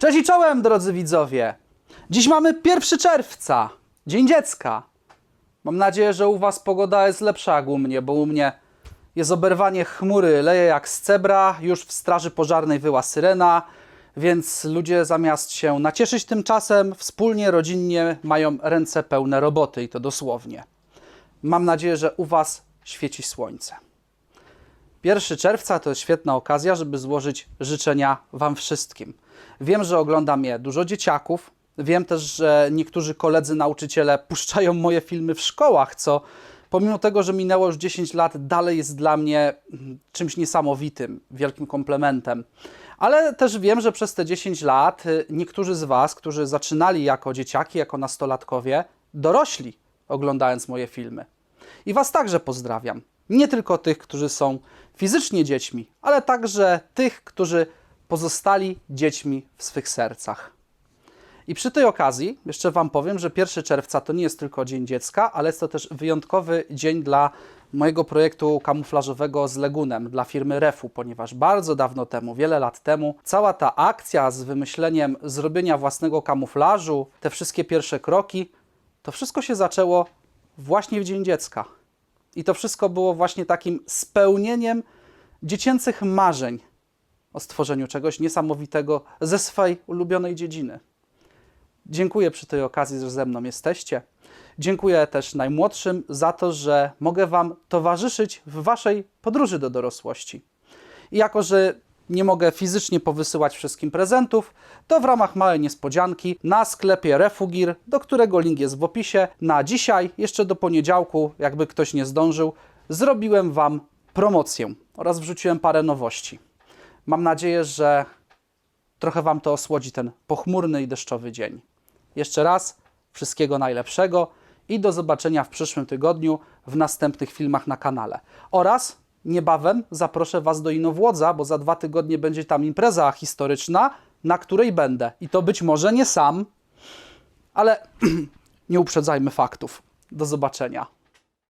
Cześć i czołem, drodzy widzowie! Dziś mamy 1 czerwca, Dzień Dziecka. Mam nadzieję, że u Was pogoda jest lepsza jak u mnie, bo u mnie jest oberwanie chmury, leje jak z cebra, już w straży pożarnej wyła syrena, więc ludzie zamiast się nacieszyć tym czasem, wspólnie, rodzinnie mają ręce pełne roboty i to dosłownie. Mam nadzieję, że u Was świeci słońce. 1 czerwca to jest świetna okazja, żeby złożyć życzenia Wam wszystkim. Wiem, że ogląda mnie dużo dzieciaków. Wiem też, że niektórzy koledzy nauczyciele puszczają moje filmy w szkołach, co pomimo tego, że minęło już 10 lat, dalej jest dla mnie mm, czymś niesamowitym, wielkim komplementem. Ale też wiem, że przez te 10 lat y, niektórzy z Was, którzy zaczynali jako dzieciaki, jako nastolatkowie, dorośli oglądając moje filmy. I Was także pozdrawiam. Nie tylko tych, którzy są fizycznie dziećmi, ale także tych, którzy pozostali dziećmi w swych sercach. I przy tej okazji jeszcze Wam powiem, że 1 czerwca to nie jest tylko Dzień Dziecka, ale jest to też wyjątkowy dzień dla mojego projektu kamuflażowego z Legunem, dla firmy Refu, ponieważ bardzo dawno temu, wiele lat temu, cała ta akcja z wymyśleniem zrobienia własnego kamuflażu, te wszystkie pierwsze kroki, to wszystko się zaczęło właśnie w Dzień Dziecka. I to wszystko było właśnie takim spełnieniem dziecięcych marzeń o stworzeniu czegoś niesamowitego ze swej ulubionej dziedziny. Dziękuję przy tej okazji, że ze mną jesteście. Dziękuję też najmłodszym za to, że mogę Wam towarzyszyć w Waszej podróży do dorosłości. I jako, że nie mogę fizycznie powysyłać wszystkim prezentów, to w ramach małej niespodzianki na sklepie Refugir, do którego link jest w opisie, na dzisiaj, jeszcze do poniedziałku, jakby ktoś nie zdążył, zrobiłem Wam promocję oraz wrzuciłem parę nowości. Mam nadzieję, że trochę Wam to osłodzi ten pochmurny i deszczowy dzień. Jeszcze raz wszystkiego najlepszego i do zobaczenia w przyszłym tygodniu w następnych filmach na kanale. Oraz niebawem zaproszę Was do Inowłodza, bo za dwa tygodnie będzie tam impreza historyczna, na której będę. I to być może nie sam, ale nie uprzedzajmy faktów. Do zobaczenia.